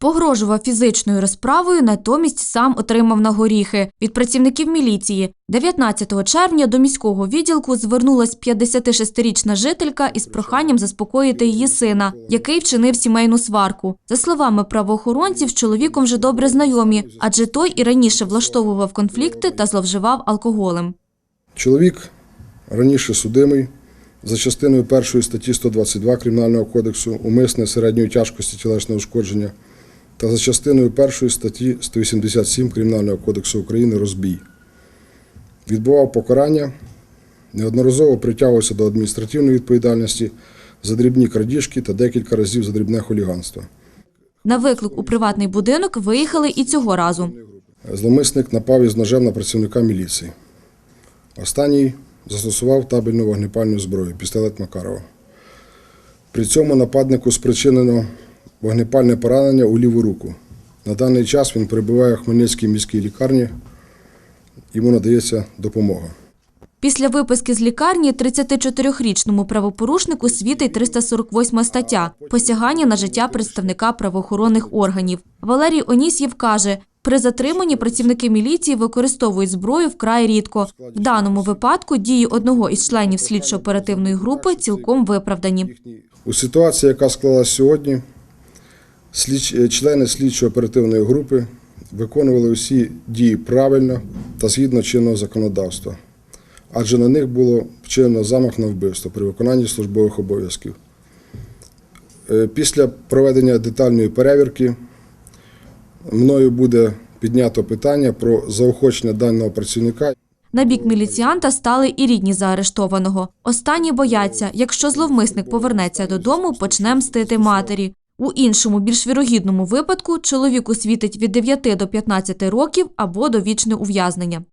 Погрожував фізичною розправою, натомість сам отримав на горіхи від працівників міліції. 19 червня до міського відділку звернулась 56-річна жителька із проханням заспокоїти її сина, який вчинив сімейну сварку. За словами правоохоронців, з чоловіком вже добре знайомі, адже той і раніше влаштовував конфлікти та зловживав алкоголем. Чоловік раніше судимий за частиною першої статті 122 Кримінального кодексу умисне середньої тяжкості тілесного ушкодження та за частиною першої статті 187 Кримінального кодексу України розбій. Відбував покарання, неодноразово притягувався до адміністративної відповідальності за дрібні крадіжки та декілька разів за дрібне хуліганство. На виклик у приватний будинок виїхали і цього разу. Зловмисник напав із ножем на працівника міліції. Останній застосував табельну вогнепальну зброю пістолет Макарова. При цьому нападнику спричинено вогнепальне поранення у ліву руку. На даний час він перебуває в Хмельницькій міській лікарні. Йому надається допомога. Після виписки з лікарні 34-річному правопорушнику світить 348 стаття – посягання на життя представника правоохоронних органів. Валерій Онісєв каже, при затриманні працівники міліції використовують зброю вкрай рідко. В даному випадку дії одного із членів слідчо-оперативної групи цілком виправдані. У ситуації, яка склалась сьогодні, члени слідчо-оперативної групи виконували усі дії правильно та згідно чинного законодавства, адже на них було вчинено замах на вбивство при виконанні службових обов'язків. Е, Після проведення детальної перевірки мною буде піднято питання про заохочення даного працівника На бік міліціанта стали і рідні заарештованого. Останні бояться, якщо зловмисник повернеться додому, почне мстити матері. У іншому, більш вірогідному випадку чоловіку світить від 9 до 15 років або довічне ув'язнення.